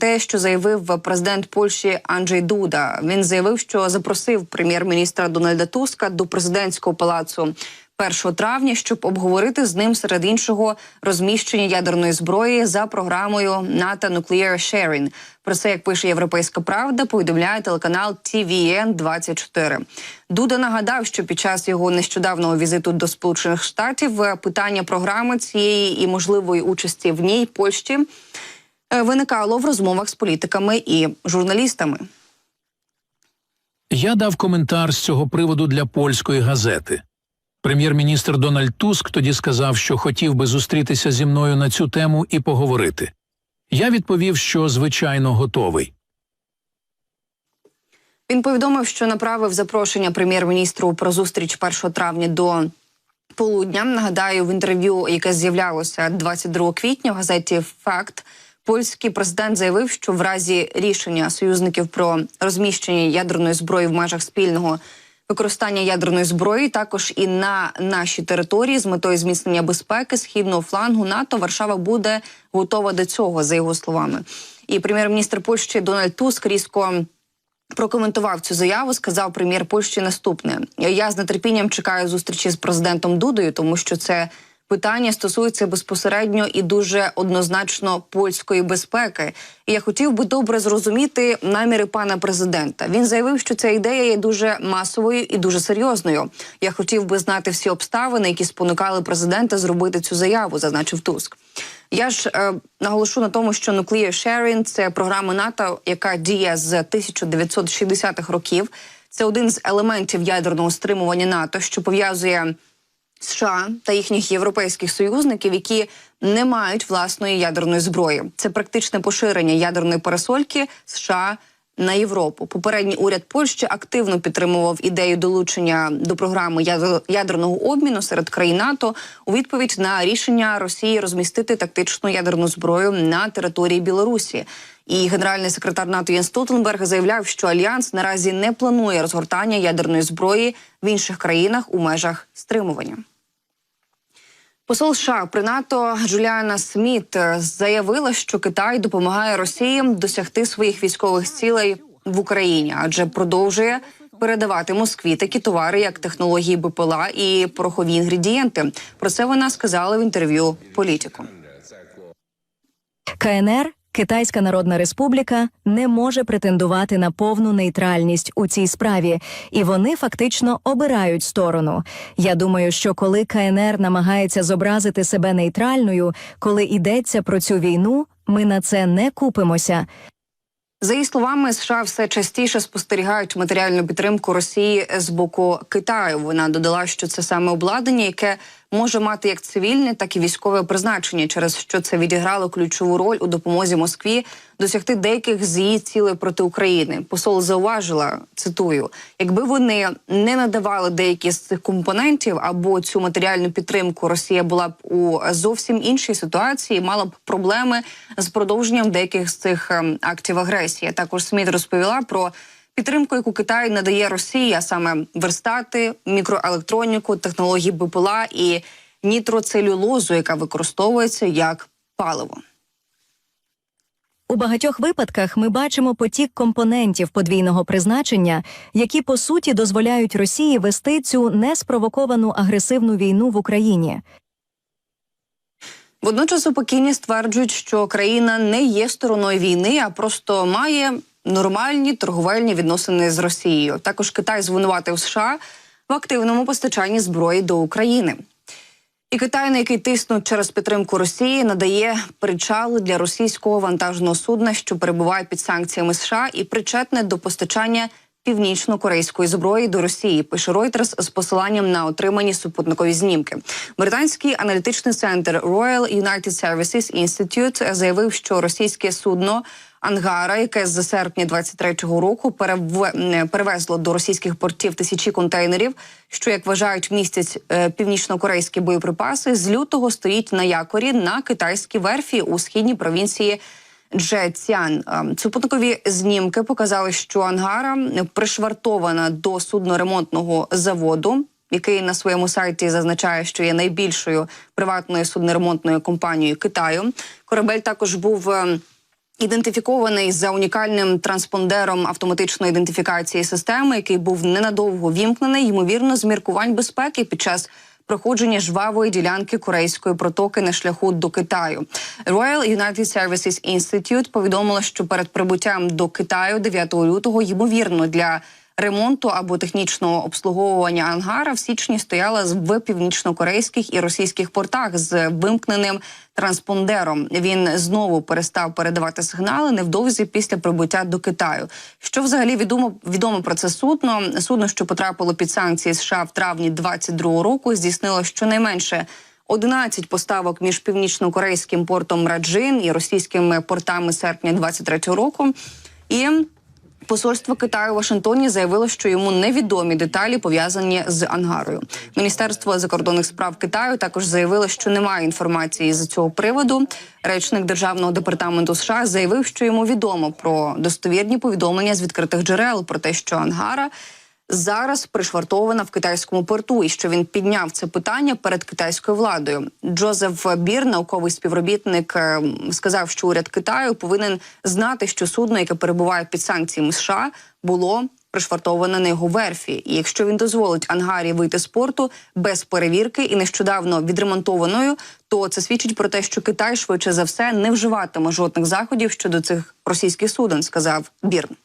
те, що заявив президент Польщі Анджей Дуда. Він заявив, що запросив прем'єр-міністра Дональда Туска до президентського палацу 1 травня, щоб обговорити з ним серед іншого розміщення ядерної зброї за програмою НАТО Nuclear Sharing. Про це як пише Європейська Правда, повідомляє телеканал tvn 24 Дуда нагадав, що під час його нещодавнього візиту до Сполучених Штатів е, питання програми цієї і можливої участі в ній Польщі виникало в розмовах з політиками і журналістами. Я дав коментар з цього приводу для польської газети. Прем'єр-міністр Дональд Туск тоді сказав, що хотів би зустрітися зі мною на цю тему і поговорити. Я відповів, що звичайно готовий. Він повідомив, що направив запрошення прем'єр-міністру про зустріч 1 травня до полудня. Нагадаю, в інтерв'ю, яке з'являлося 22 квітня в газеті Факт. Польський президент заявив, що в разі рішення союзників про розміщення ядерної зброї в межах спільного використання ядерної зброї, також і на нашій території з метою зміцнення безпеки східного флангу НАТО Варшава буде готова до цього, за його словами. І прем'єр-міністр Польщі Дональд Туск різко прокоментував цю заяву. Сказав прем'єр Польщі наступне: я з нетерпінням чекаю зустрічі з президентом Дудою, тому що це питання стосується безпосередньо і дуже однозначно польської безпеки. І я хотів би добре зрозуміти наміри пана президента. Він заявив, що ця ідея є дуже масовою і дуже серйозною. Я хотів би знати всі обставини, які спонукали президента зробити цю заяву, зазначив Туск. Я ж е, наголошу на тому, що Nuclear Sharing – це програма НАТО, яка діє з 1960-х років. Це один з елементів ядерного стримування НАТО, що пов'язує США та їхніх європейських союзників, які не мають власної ядерної зброї. Це практичне поширення ядерної парасольки США на Європу. Попередній уряд Польщі активно підтримував ідею долучення до програми ядер- ядерного обміну серед країн НАТО у відповідь на рішення Росії розмістити тактичну ядерну зброю на території Білорусі. І генеральний секретар НАТО Єн Столтенберг заявляв, що альянс наразі не планує розгортання ядерної зброї в інших країнах у межах стримування. Посол США при НАТО Джуліана Сміт е, заявила, що Китай допомагає Росії досягти своїх військових цілей в Україні, адже продовжує передавати Москві такі товари, як технології БПЛА і порохові інгредієнти. Про це вона сказала в інтерв'ю політику. КНР, Китайська Народна Республіка, не може претендувати на повну нейтральність у цій справі, і вони фактично обирають сторону. Я думаю, що коли КНР намагається зобразити себе нейтральною, коли йдеться про цю війну, ми на це не купимося. За її словами, США все частіше спостерігають матеріальну підтримку Росії з боку Китаю. Вона додала, що це саме обладнання, яке може мати як цивільне, так і військове призначення, через що це відіграло ключову роль у допомозі Москві досягти деяких з її цілей проти України. Посол зауважила цитую: якби вони не надавали деякі з цих компонентів або цю матеріальну підтримку, Росія була б у зовсім іншій ситуації, мала б проблеми з продовженням деяких з цих ем, актів агресії. Також Сміт розповіла про. Підтримку, яку Китай надає Росії, а саме верстати, мікроелектроніку, технології БПЛА і нітроцелюлозу, яка використовується як паливо. У багатьох випадках ми бачимо потік компонентів подвійного призначення, які по суті дозволяють Росії вести цю неспровоковану агресивну війну в Україні. Водночас у Пекіні стверджують, що країна не є стороною війни, а просто має нормальні торговельні відносини з Росією. Також Китай звинуватив США в активному постачанні зброї до України. І Китай, на який тиснуть через підтримку Росії, надає причали для російського вантажного судна, що перебуває під санкціями США, і причетне до постачання північно-корейської зброї до Росії. Пише Reuters з посиланням на отримані супутникові знімки. Британський аналітичний центр Royal United Services Institute заявив, що російське судно. Ангара, яке з серпня 23-го року перев- перевезло до російських портів тисячі контейнерів, що як вважають містять е, північно-корейські боєприпаси, з лютого стоїть на якорі на китайській верфі у східній провінції Джецян. Е, Супутникові знімки показали, що ангара пришвартована до судноремонтного заводу. Який на своєму сайті зазначає, що є найбільшою приватною судноремонтною компанією Китаю. Корабель також був е, ідентифікований за унікальним транспондером автоматичної ідентифікації системи, який був ненадовго вімкнений, ймовірно, з міркувань безпеки під час проходження жвавої ділянки корейської протоки на шляху до Китаю. Royal United Services Institute повідомило, що перед прибуттям до Китаю 9 лютого ймовірно для ремонту або технічного обслуговування ангара в січні стояла в північнокорейських і російських портах з вимкненим транспондером. Він знову перестав передавати сигнали невдовзі після прибуття до Китаю. Що взагалі відомо відомо про це судно? Судно, що потрапило під санкції США в травні 22 року, здійснило щонайменше 11 поставок між північно-корейським портом Раджин і російськими портами серпня 23 року. І Посольство Китаю у Вашингтоні заявило, що йому невідомі деталі пов'язані з ангарою. Міністерство закордонних справ Китаю також заявило, що немає інформації з цього приводу. Речник державного департаменту США заявив, що йому відомо про достовірні повідомлення з відкритих джерел про те, що ангара зараз пришвартована в китайському порту, і що він підняв це питання перед китайською владою. Джозеф Бір, науковий співробітник, е, сказав, що уряд Китаю повинен знати, що судно, яке перебуває під санкціями США, було пришвартоване на його верфі. І якщо він дозволить ангарі вийти з порту без перевірки і нещодавно відремонтованою, то це свідчить про те, що Китай швидше за все не вживатиме жодних заходів щодо цих російських суден, сказав Бірн.